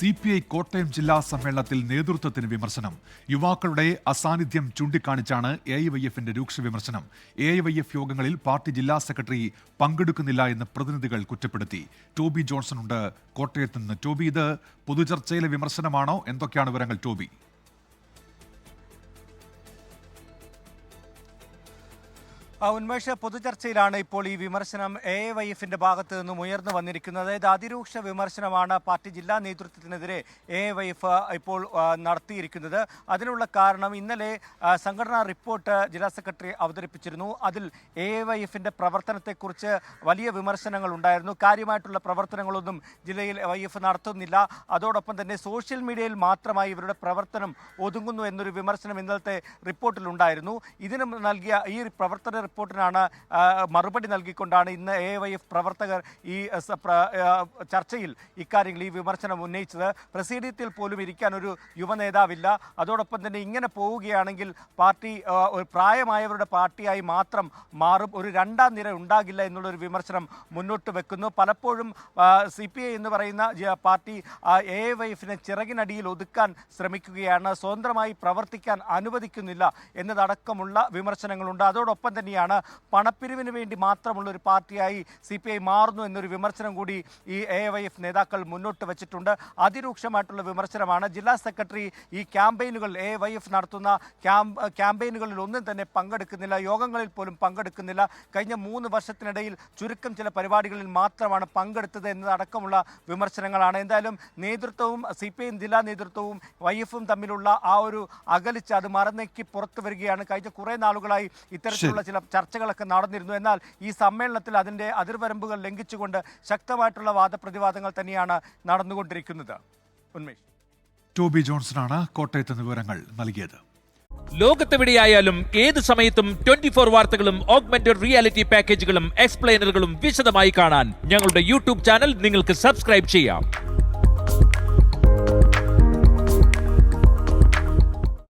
C P I Kottayam ജില്ലാ സമ്മേളനത്തിൽ നേതൃത്വത്തിന് വിമർശനം. യുവാക്കളുടെ അസാന്നിധ്യം ചൂണ്ടിക്കാണിച്ചാണ് എ ഐ വൈ എഫിന്റെ രൂക്ഷ വിമർശനം. എ ഐ വൈ എഫ് യോഗങ്ങളിൽ പാർട്ടി ജില്ലാ സെക്രട്ടറി പങ്കെടുക്കുന്നില്ല എന്ന് പ്രതിനിധികൾ കുറ്റപ്പെടുത്തി. ടോബി ജോൺസൺ ഉണ്ട് കോട്ടയത്ത് നിന്ന്. ടോബി ഇത് പൊതുചർച്ചയിലെ വിമർശനമാണോ? എന്തൊക്കെയാണ് വിവരങ്ങൾ ടോബി? ഉന്മേഷ പൊതുചർച്ചയിലാണ് ഇപ്പോൾ ഈ വിമർശനം എ വൈ എഫിന്റെ ഭാഗത്ത് നിന്നും ഉയർന്നു വന്നിരിക്കുന്നത്. അതായത് അതിരൂക്ഷ വിമർശനമാണ് പാർട്ടി ജില്ലാ നേതൃത്വത്തിനെതിരെ എ വൈ എഫ് ഇപ്പോൾ നടത്തിയിരിക്കുന്നത്. അതിനുള്ള കാരണം ഇന്നലെ സംഘടനാ റിപ്പോർട്ട് ജില്ലാ സെക്രട്ടറി അവതരിപ്പിച്ചിരുന്നു. അതിൽ എ വൈ എഫിന്റെ പ്രവർത്തനത്തെക്കുറിച്ച് വലിയ വിമർശനങ്ങൾ ഉണ്ടായിരുന്നു. കാര്യമായിട്ടുള്ള പ്രവർത്തനങ്ങളൊന്നും ജില്ലയിൽ വൈ എഫ് നടത്തുന്നില്ല. അതോടൊപ്പം തന്നെ സോഷ്യൽ മീഡിയയിൽ മാത്രമായി ഇവരുടെ പ്രവർത്തനം ഒതുങ്ങുന്നു എന്നൊരു വിമർശനം ഇന്നലത്തെ റിപ്പോർട്ടിലുണ്ടായിരുന്നു. ഇതിന് നൽകിയ ഈ പ്രവർത്തന റിപ്പോർട്ടിനാണ് മറുപടി നൽകിക്കൊണ്ടാണ് ഇന്ന് എ വൈ എഫ് പ്രവർത്തകർ ഈ ചർച്ചയിൽ ഇക്കാര്യങ്ങൾ ഈ വിമർശനം ഉന്നയിച്ചത്. പ്രസീഡിയത്തിൽ പോലും ഇരിക്കാൻ ഒരു യുവ നേതാവില്ല. അതോടൊപ്പം തന്നെ ഇങ്ങനെ പോവുകയാണെങ്കിൽ പാർട്ടി പ്രായമായവരുടെ പാർട്ടിയായി മാത്രം മാറും. ഒരു രണ്ടാം നിര ഉണ്ടാകില്ല എന്നുള്ളൊരു വിമർശനം മുന്നോട്ട് വെക്കുന്നു. പലപ്പോഴും സി പി ഐ എന്ന് പറയുന്ന പാർട്ടി എ വൈ എഫിനെ ചിറകിനടിയിൽ ഒതുക്കാൻ ശ്രമിക്കുകയാണ്. സ്വതന്ത്രമായി പ്രവർത്തിക്കാൻ അനുവദിക്കുന്നില്ല എന്നതടക്കമുള്ള വിമർശനങ്ങളുണ്ട്. അതോടൊപ്പം തന്നെയാണ് പണപ്പിരിവിന് വേണ്ടി മാത്രമുള്ള ഒരു പാർട്ടിയായി സി പി ഐ മാറുന്നു എന്നൊരു വിമർശനം കൂടി ഈ എ വൈ എഫ് നേതാക്കൾ മുന്നോട്ട് വെച്ചിട്ടുണ്ട്. അതിരൂക്ഷമായിട്ടുള്ള വിമർശനമാണ്. ജില്ലാ സെക്രട്ടറി ഈ ക്യാമ്പയിനുകൾ എ വൈ എഫ് നടത്തുന്ന ക്യാമ്പ് ക്യാമ്പയിനുകളിൽ ഒന്നും തന്നെ പങ്കെടുക്കുന്നില്ല. യോഗങ്ങളിൽ പോലും പങ്കെടുക്കുന്നില്ല. കഴിഞ്ഞ മൂന്ന് വർഷത്തിനിടയിൽ ചുരുക്കം ചില പരിപാടികളിൽ മാത്രമാണ് പങ്കെടുത്തത് എന്നതടക്കമുള്ള വിമർശനങ്ങളാണ്. എന്തായാലും നേതൃത്വവും സി പി ഐ ജില്ലാ നേതൃത്വവും വൈ എഫും തമ്മിലുള്ള ഒരു അകലിച്ച് അത് മറന്നേക്ക് പുറത്തു വരികയാണ്. കഴിഞ്ഞ കുറേ നാളുകളായി ഇത്തരത്തിലുള്ള ചില ചർച്ചകളൊക്കെ നടന്നിരുന്നു. എന്നാൽ ഈ സമ്മേളനത്തിൽ അതിന്റെ അതിർവരമ്പുകൾ ലംഘിച്ചുകൊണ്ട് ശക്തമായിട്ടുള്ള വാദപ്രതിവാദങ്ങൾ തന്നെയാണ് നടന്നുകൊണ്ടിരിക്കുന്നത്. ഉന്മേഷ്. ടോബി ജോൺസണാണ് കോട്ടയത്ത് വിവരങ്ങൾ നൽകിയത്. ലോകത്തെവിടെയായാലും ഏത് സമയത്തും ട്വന്റി ഫോർ വാർത്തകളും ഓഗ്മെന്റഡ് റിയാലിറ്റി പാക്കേജുകളും എക്സ്പ്ലെയിനറുകളും വിശദമായി കാണാൻ ഞങ്ങളുടെ യൂട്യൂബ് ചാനൽ നിങ്ങൾക്ക് സബ്സ്ക്രൈബ് ചെയ്യാം.